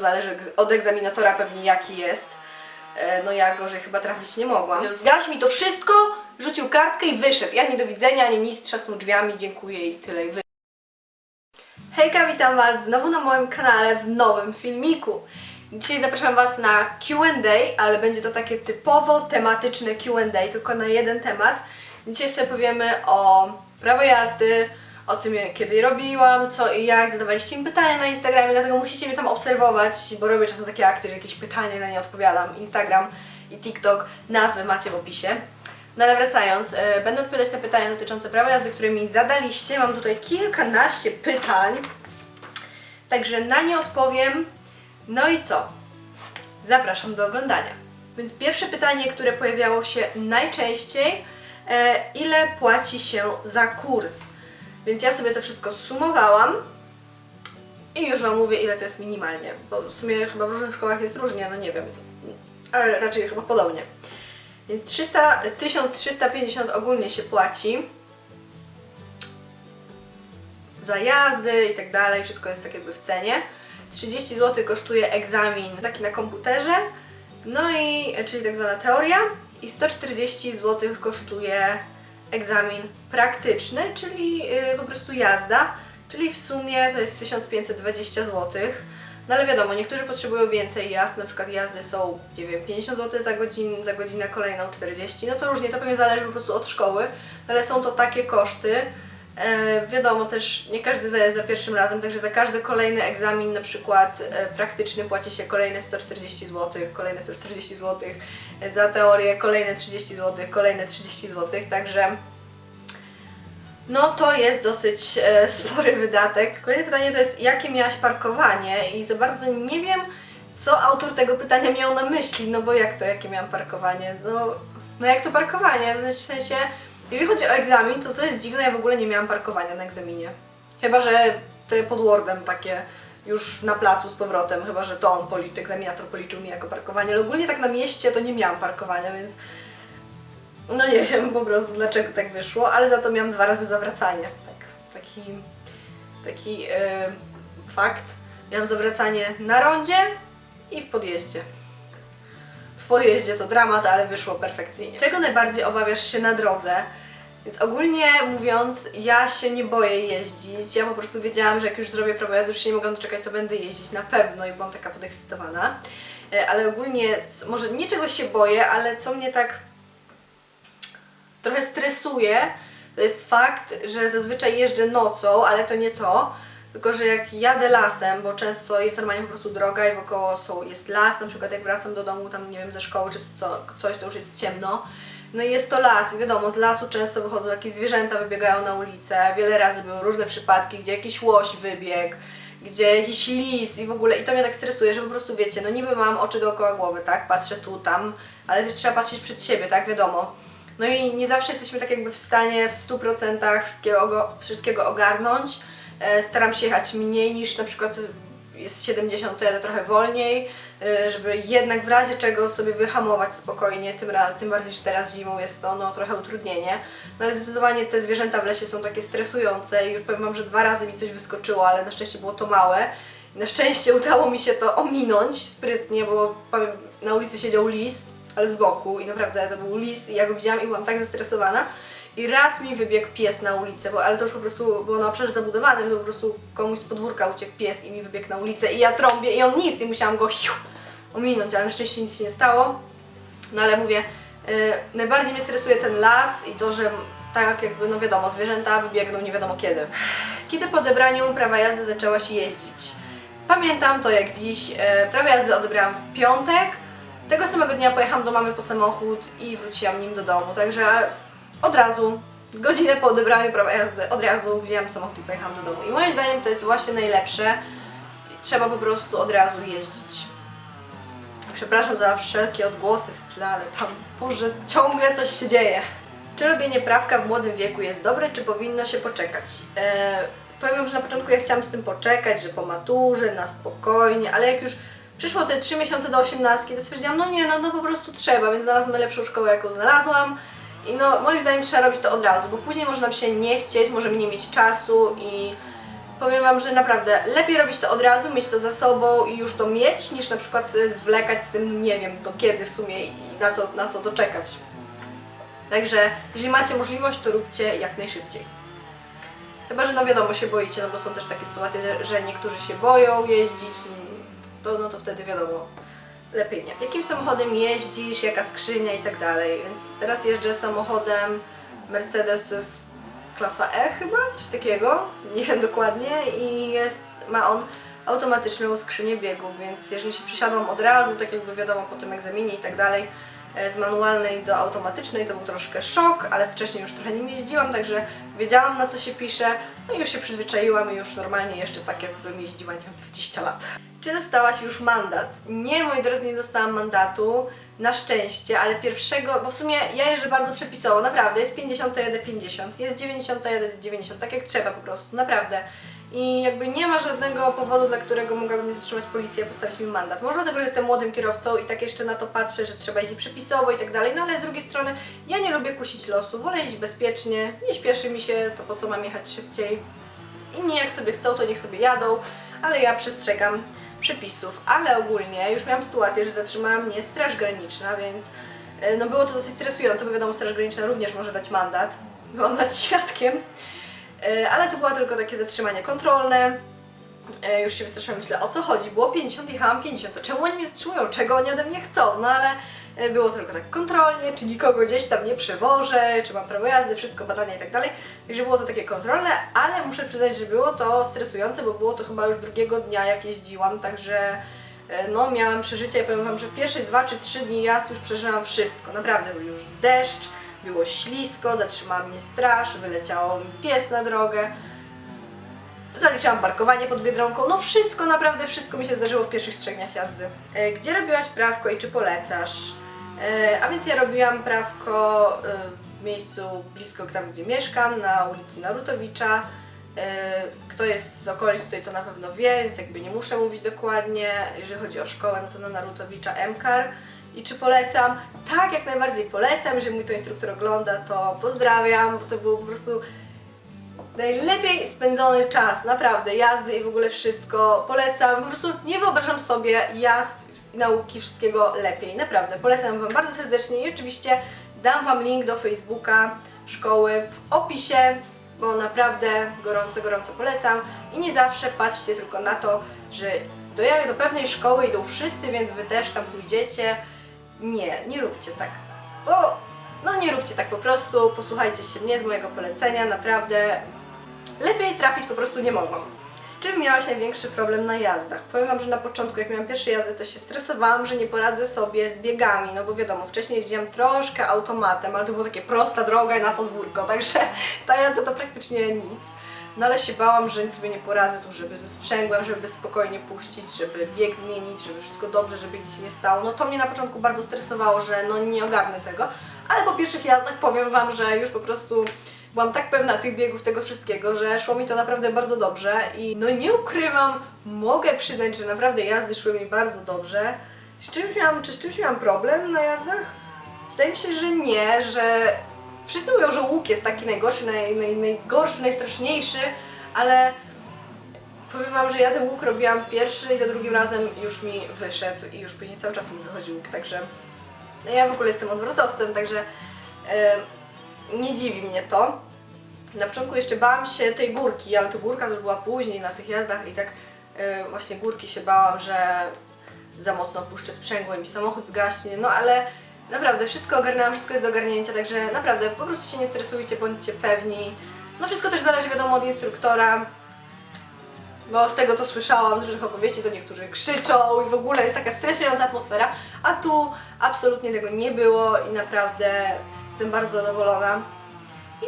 Zależy od egzaminatora pewnie jaki jest. E, No ja gorzej chyba trafić nie mogłam. Zgaś mi to wszystko, rzucił kartkę i wyszedł. Ja nie do widzenia, ani nic, trzasnął drzwiami, dziękuję i tyle. I wy... Hejka, witam Was znowu na moim kanale w nowym filmiku. Dzisiaj zapraszam Was na Q&A, ale będzie to takie typowo tematyczne Q&A, tylko na jeden temat. Dzisiaj sobie powiemy o prawo jazdy, o tym kiedy robiłam, co i jak, zadawaliście mi pytania na Instagramie, dlatego musicie mnie tam obserwować, bo robię czasem takie akcje, że jakieś pytanie na nie odpowiadam. Instagram i TikTok, nazwy macie w opisie. No ale wracając, e, będę odpowiadać na pytania dotyczące prawa jazdy, które mi zadaliście. Mam tutaj kilkanaście pytań, także na nie odpowiem. No i co? Zapraszam do oglądania. Więc pierwsze pytanie, które pojawiało się najczęściej, e, ile płaci się za kurs? Więc ja sobie to wszystko sumowałam i już Wam mówię, ile to jest minimalnie, bo w sumie chyba w różnych szkołach jest różnie, no nie wiem, ale raczej chyba podobnie. Więc 300, 1350 ogólnie się płaci za jazdy i tak dalej, wszystko jest tak jakby w cenie. 30 zł kosztuje egzamin taki na komputerze, no i czyli tak zwana teoria i 140 zł kosztuje egzamin praktyczny, czyli yy, po prostu jazda, czyli w sumie to jest 1520 zł. No ale wiadomo, niektórzy potrzebują więcej jazd, na przykład jazdy są, nie wiem, 50 zł za, godzin, za godzinę, kolejną 40, no to różnie, to pewnie zależy po prostu od szkoły, ale są to takie koszty. E, wiadomo też, nie każdy zdaje za pierwszym razem, także za każdy kolejny egzamin, na przykład e, praktyczny, płaci się kolejne 140 zł, kolejne 140 zł, e, za teorię kolejne 30 zł, kolejne 30 zł, także no to jest dosyć spory wydatek. Kolejne pytanie to jest, jakie miałaś parkowanie? I za bardzo nie wiem, co autor tego pytania miał na myśli, no bo jak to, jakie miałam parkowanie? No, no jak to parkowanie? W sensie, jeżeli chodzi o egzamin, to co jest dziwne, ja w ogóle nie miałam parkowania na egzaminie. Chyba, że te pod Wordem takie już na placu z powrotem, chyba, że to on policzył, egzaminator policzył mi jako parkowanie, ale ogólnie tak na mieście to nie miałam parkowania, więc no nie wiem po prostu dlaczego tak wyszło, ale za to miałam dwa razy zawracanie. Tak, taki taki e, fakt. Miałam zawracanie na rondzie i w podjeździe. W podjeździe to dramat, ale wyszło perfekcyjnie. Czego najbardziej obawiasz się na drodze? Więc ogólnie mówiąc, ja się nie boję jeździć. Ja po prostu wiedziałam, że jak już zrobię prawo jazdy, już się nie mogę doczekać, to będę jeździć na pewno i byłam taka podekscytowana. E, Ale ogólnie, może nie czegoś się boję, ale co mnie tak trochę stresuje, to jest fakt, że zazwyczaj jeżdżę nocą, ale to nie to, tylko że jak jadę lasem, bo często jest normalnie po prostu droga i wokoło są, jest las, na przykład jak wracam do domu tam, nie wiem, ze szkoły czy co, coś, to już jest ciemno, no i jest to las wiadomo, z lasu często wychodzą jakieś zwierzęta, wybiegają na ulicę, wiele razy były różne przypadki, gdzie jakiś łoś wybiegł, gdzie jakiś lis i w ogóle, i to mnie tak stresuje, że po prostu wiecie, no niby mam oczy dookoła głowy, tak, patrzę tu, tam, ale też trzeba patrzeć przed siebie, tak, wiadomo. No i nie zawsze jesteśmy tak jakby w stanie w 100% wszystkiego, wszystkiego ogarnąć. E, Staram się jechać mniej niż na przykład jest 70, to jadę trochę wolniej, e, żeby jednak w razie czego sobie wyhamować spokojnie, tym, tym bardziej, że teraz zimą jest to no, trochę utrudnienie. No ale zdecydowanie te zwierzęta w lesie są takie stresujące i już powiem Wam, że dwa razy mi coś wyskoczyło, ale na szczęście było to małe. Na szczęście udało mi się to ominąć sprytnie, bo powiem, na ulicy siedział lis, ale z boku i naprawdę to był lis i ja go widziałam i byłam tak zestresowana. I raz mi wybiegł pies na ulicę, bo, ale to już po prostu było na obszarze zabudowanym, to po prostu komuś z podwórka uciekł pies i mi wybiegł na ulicę i ja trąbię i on nic i musiałam go hiu, ominąć, ale na szczęście nic się nie stało. No ale mówię, y, najbardziej mnie stresuje ten las i to, że tak jakby, no wiadomo, zwierzęta wybiegną nie wiadomo kiedy. Kiedy po odebraniu prawa jazdy zaczęłaś jeździć? Pamiętam to jak dziś, e, prawo jazdy odebrałam w piątek, tego samego dnia pojechałam do mamy po samochód i wróciłam nim do domu, także od razu, godzinę po odebraniu prawa jazdy, od razu wzięłam samochód i pojechałam do domu. I moim zdaniem to jest właśnie najlepsze, trzeba po prostu od razu jeździć. Przepraszam za wszelkie odgłosy w tle, ale tam, Boże, ciągle coś się dzieje. Czy robienie prawka w młodym wieku jest dobre, czy powinno się poczekać? Eee, powiem że na początku ja chciałam z tym poczekać, że po maturze, na spokojnie, ale jak już przyszło te 3 miesiące do 18, to stwierdziłam, no nie, no, no po prostu trzeba, więc znalazłam najlepszą szkołę, jaką znalazłam. I no, moim zdaniem trzeba robić to od razu, bo później może nam się nie chcieć, możemy nie mieć czasu i Powiem Wam, że naprawdę lepiej robić to od razu, mieć to za sobą i już to mieć, niż na przykład y, zwlekać z tym, nie wiem, do kiedy w sumie i na co, na co to czekać. Także jeżeli macie możliwość, to róbcie jak najszybciej. Chyba, że no wiadomo, się boicie, no bo są też takie sytuacje, że niektórzy się boją jeździć, to, no to wtedy wiadomo, lepiej nie. Jakim samochodem jeździsz, jaka skrzynia i tak dalej, więc teraz jeżdżę samochodem Mercedes, to jest klasa E chyba, coś takiego, nie wiem dokładnie i jest, ma on automatyczną skrzynię biegów, więc jeżeli się przesiadłam od razu, tak jakby wiadomo po tym egzaminie i tak dalej, e, z manualnej do automatycznej, to był troszkę szok, ale wcześniej już trochę nim jeździłam, także wiedziałam na co się pisze, no i już się przyzwyczaiłam i już normalnie jeszcze tak jakbym jeździła, nie wiem, 20 lat. Czy dostałaś już mandat? Nie, moi drodzy, nie dostałam mandatu, na szczęście, ale pierwszego, bo w sumie ja jeżdżę bardzo przepisowo, naprawdę, jest 50 to jadę 50, jest 90 to jadę 90, tak jak trzeba po prostu, naprawdę. I jakby nie ma żadnego powodu, dla którego mogłaby mnie zatrzymać policja i postawić mi mandat. Może dlatego, że jestem młodym kierowcą i tak jeszcze na to patrzę, że trzeba jeździć przepisowo i tak dalej, no ale z drugiej strony ja nie lubię kusić losu, wolę jeździć bezpiecznie, nie śpieszy mi się, to po co mam jechać szybciej. Inni jak sobie chcą, to niech sobie jadą, ale ja przestrzegam przepisów. Ale ogólnie już miałam sytuację, że zatrzymała mnie Straż Graniczna, więc e, no było to dosyć stresujące, bo wiadomo, Straż Graniczna również może dać mandat. Byłam nad świadkiem. E, Ale to było tylko takie zatrzymanie kontrolne. E, Już się wystraszyłam, myślę, o co chodzi? Było 50, jechałam 50, to czemu oni mnie zatrzymują? Czego oni ode mnie chcą? No ale było tylko tak kontrolnie, czy nikogo gdzieś tam nie przewożę, czy mam prawo jazdy, wszystko badania i tak dalej. Także było to takie kontrolne, ale muszę przyznać, że było to stresujące, bo było to chyba już drugiego dnia jak jeździłam, także e, no miałam przeżycie i powiem Wam, że pierwsze dwa czy trzy dni jazd już przeżyłam wszystko. Naprawdę był już deszcz, było ślisko, zatrzymała mnie straż, wyleciał mi pies na drogę. Zaliczałam parkowanie pod Biedronką, no wszystko, naprawdę wszystko mi się zdarzyło w pierwszych trzech dniach jazdy. E, Gdzie robiłaś prawko i czy polecasz? E, A więc ja robiłam prawko e, w miejscu blisko tam, gdzie mieszkam, na ulicy Narutowicza. E, Kto jest z okolic tutaj to na pewno wie, więc jakby nie muszę mówić dokładnie. Jeżeli chodzi o szkołę, no to na Narutowicza MKAR. I czy polecam? Tak, jak najbardziej polecam. Jeżeli mój to instruktor ogląda, to pozdrawiam, bo to było po prostu najlepiej spędzony czas, naprawdę, jazdy i w ogóle wszystko. Polecam, po prostu nie wyobrażam sobie jazd nauki wszystkiego lepiej. Naprawdę, polecam Wam bardzo serdecznie i oczywiście dam Wam link do Facebooka szkoły w opisie, bo naprawdę gorąco, gorąco polecam. I nie zawsze patrzcie tylko na to, że do, do pewnej szkoły idą wszyscy, więc Wy też tam pójdziecie. Nie, nie róbcie tak, bo no nie róbcie tak po prostu, posłuchajcie się mnie z mojego polecenia, naprawdę lepiej trafić po prostu nie mogłam. Z czym miałaś największy problem na jazdach? Powiem Wam, że na początku, jak miałam pierwsze jazdy, to się stresowałam, że nie poradzę sobie z biegami, no bo wiadomo, wcześniej jeździłam troszkę automatem, ale to była takie prosta droga i na podwórko, także ta jazda to praktycznie nic. No ale się bałam, że nic sobie nie poradzę tu, żeby ze sprzęgłem, żeby spokojnie puścić, żeby bieg zmienić, żeby wszystko dobrze, żeby nic się nie stało. No to mnie na początku bardzo stresowało, że no nie ogarnę tego, ale po pierwszych jazdach powiem Wam, że już po prostu byłam tak pewna tych biegów, tego wszystkiego, że szło mi to naprawdę bardzo dobrze i no nie ukrywam, mogę przyznać, że naprawdę jazdy szły mi bardzo dobrze. Z czymś miałam, czy z czymś miałam problem na jazdach? Wydaje mi się, że nie, że wszyscy mówią, że łuk jest taki najgorszy, naj, naj, najgorszy, najstraszniejszy, ale powiem Wam, że ja ten łuk robiłam pierwszy i za drugim razem już mi wyszedł i już później cały czas mi wychodzi łuk, także no ja w ogóle jestem odwrotowcem, także e, nie dziwi mnie to. Na początku jeszcze bałam się tej górki, ale to górka już była później na tych jazdach i tak e, właśnie górki się bałam, że za mocno puszczę sprzęgło i mi samochód zgaśnie, no ale naprawdę wszystko ogarnęłam, wszystko jest do ogarnięcia, także naprawdę po prostu się nie stresujcie, bądźcie pewni. No wszystko też zależy wiadomo od instruktora, bo z tego co słyszałam z różnych opowieści, to niektórzy krzyczą i w ogóle jest taka stresująca atmosfera, a tu absolutnie tego nie było i naprawdę jestem bardzo zadowolona.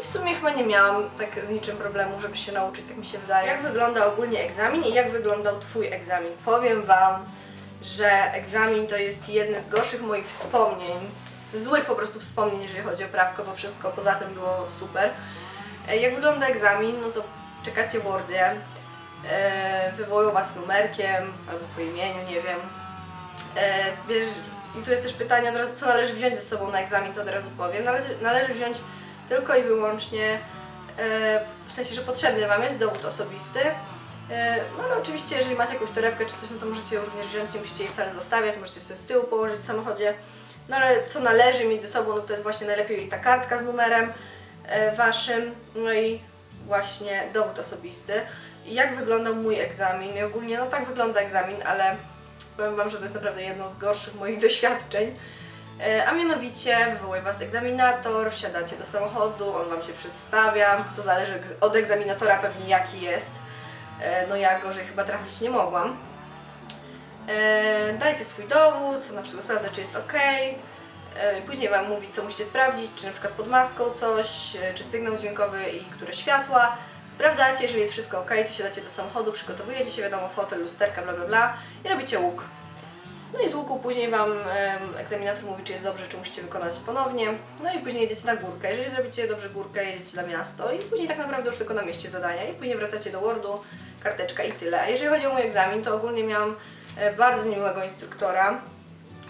I w sumie chyba nie miałam tak z niczym problemu, żeby się nauczyć, tak mi się wydaje. Jak wygląda ogólnie egzamin i jak wyglądał Twój egzamin? Powiem Wam, że egzamin to jest jedne z gorszych moich wspomnień, złych po prostu wspomnień, jeżeli chodzi o prawko, bo wszystko poza tym było super. E, Jak wygląda egzamin? No to czekacie w Wordzie, e, wywołują Was numerkiem albo po imieniu, nie wiem. E, bierz, I tu jest też pytanie od razu, co należy wziąć ze sobą na egzamin, to od razu powiem. Należy, należy wziąć tylko i wyłącznie, e, w sensie, że potrzebny Wam jest dowód osobisty, E, No ale oczywiście, jeżeli macie jakąś torebkę czy coś, no to możecie ją również wziąć, nie musicie jej wcale zostawiać, możecie sobie z tyłu położyć w samochodzie. No ale co należy mieć ze sobą, no to jest właśnie najlepiej ta kartka z numerem e, waszym, no i właśnie dowód osobisty. Jak wyglądał mój egzamin? I ogólnie, no tak wygląda egzamin, ale powiem Wam, że to jest naprawdę jedno z gorszych moich doświadczeń. E, A mianowicie wywołuje Was egzaminator, wsiadacie do samochodu, on Wam się przedstawia. To zależy od egzaminatora pewnie jaki jest. E, No ja gorzej chyba trafić nie mogłam. E, Dajcie swój dowód, na przykład sprawdza czy jest ok. Później Wam mówi co musicie sprawdzić, czy na przykład pod maską coś, czy sygnał dźwiękowy i które światła. Sprawdzacie, jeżeli jest wszystko ok, to siadacie do samochodu, przygotowujecie się, wiadomo, fotel, lusterka, bla bla bla i robicie łuk. No i z łuku później Wam em, egzaminator mówi, czy jest dobrze, czy musicie wykonać ponownie. No i później jedziecie na górkę. Jeżeli zrobicie dobrze górkę, jedziecie na miasto i później tak naprawdę już tylko na mieście zadania i później wracacie do Wordu, karteczka i tyle. A jeżeli chodzi o mój egzamin, to ogólnie miałam e, bardzo niemiłego instruktora.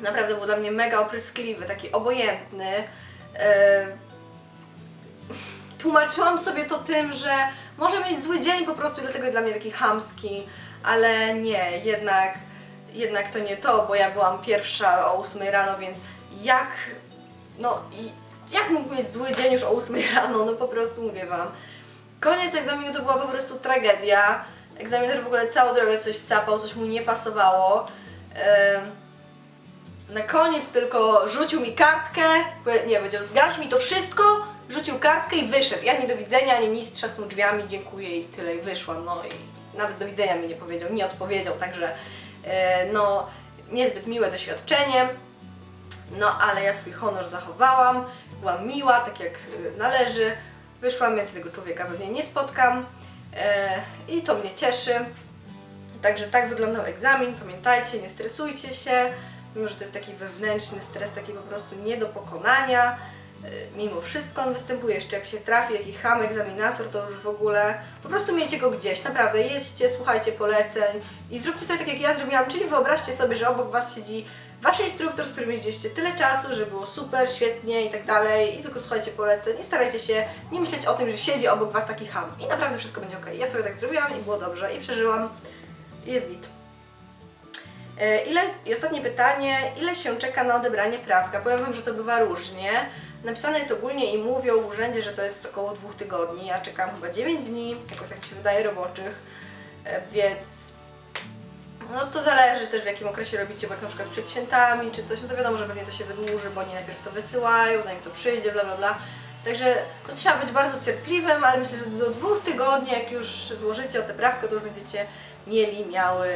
Naprawdę był dla mnie mega opryskliwy, taki obojętny. E, tłumaczyłam sobie to tym, że może mieć zły dzień po prostu i dlatego jest dla mnie taki chamski, ale nie, jednak, jednak to nie to, bo ja byłam pierwsza o 8 rano, więc jak, no jak mógł mieć zły dzień już o 8 rano, no po prostu mówię Wam. Koniec egzaminu to była po prostu tragedia. Egzaminator w ogóle całą drogę coś sapał, coś mu nie pasowało. Na koniec tylko rzucił mi kartkę, nie, powiedział zgaś mi to wszystko, rzucił kartkę i wyszedł. Ja nie do widzenia, ani nic, trzasnął drzwiami, dziękuję i tyle i wyszłam. No i nawet do widzenia mi nie powiedział, nie odpowiedział, także e, no niezbyt miłe doświadczenie. No ale ja swój honor zachowałam, byłam miła, tak jak e, należy. Wyszłam, więc tego człowieka pewnie nie spotkam e, i to mnie cieszy. Także tak wyglądał egzamin. Pamiętajcie, nie stresujcie się, mimo że to jest taki wewnętrzny stres, taki po prostu nie do pokonania. Yy, Mimo wszystko on występuje. Jeszcze jak się trafi jakiś ham egzaminator, to już w ogóle po prostu miejcie go gdzieś. Naprawdę jedźcie, słuchajcie poleceń i zróbcie sobie tak jak ja zrobiłam, czyli wyobraźcie sobie, że obok Was siedzi Wasz instruktor, z którym jeździliście tyle czasu, że było super, świetnie i tak dalej i tylko słuchajcie poleceń i starajcie się nie myśleć o tym, że siedzi obok Was taki ham i naprawdę wszystko będzie ok. Ja sobie tak zrobiłam i było dobrze i przeżyłam jest git. E, Ile, I ostatnie pytanie, ile się czeka na odebranie prawka? Powiem Wam, że to bywa różnie. Napisane jest ogólnie i mówią w urzędzie, że to jest około dwóch tygodni. Ja czekam chyba 9 dni, jakoś tak się wydaje, roboczych, E, więc no to zależy też w jakim okresie robicie, bo jak na przykład przed świętami czy coś, no to wiadomo, że pewnie to się wydłuży, bo oni najpierw to wysyłają, zanim to przyjdzie, bla bla bla. Także to trzeba być bardzo cierpliwym, ale myślę, że do dwóch tygodni, jak już złożycie o tę prawkę, to już będziecie mieli, miały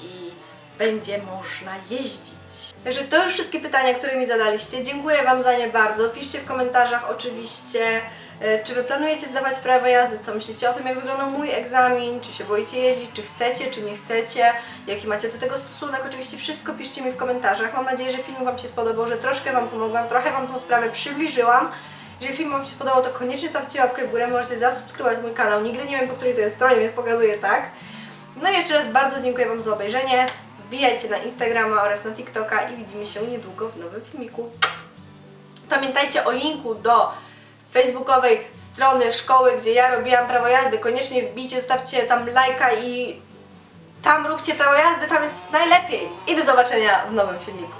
i będzie można jeździć. Także to już wszystkie pytania, które mi zadaliście. Dziękuję Wam za nie bardzo. Piszcie w komentarzach oczywiście, e, czy Wy planujecie zdawać prawo jazdy, co myślicie o tym, jak wyglądał mój egzamin, czy się boicie jeździć, czy chcecie, czy nie chcecie, jaki macie do tego stosunek. Oczywiście wszystko piszcie mi w komentarzach. Mam nadzieję, że film Wam się spodobał, że troszkę Wam pomogłam, trochę Wam tą sprawę przybliżyłam. Jeżeli film Wam się spodobał, to koniecznie stawcie łapkę w górę, możecie zasubskrybować mój kanał. Nigdy nie wiem, po której to jest stronie, więc pokazuję tak. No i jeszcze raz bardzo dziękuję Wam za obejrzenie. Wbijajcie na Instagrama oraz na TikToka i widzimy się niedługo w nowym filmiku. Pamiętajcie o linku do facebookowej strony szkoły, gdzie ja robiłam prawo jazdy. Koniecznie wbijcie, zostawcie tam lajka i tam róbcie prawo jazdy, tam jest najlepiej. I do zobaczenia w nowym filmiku.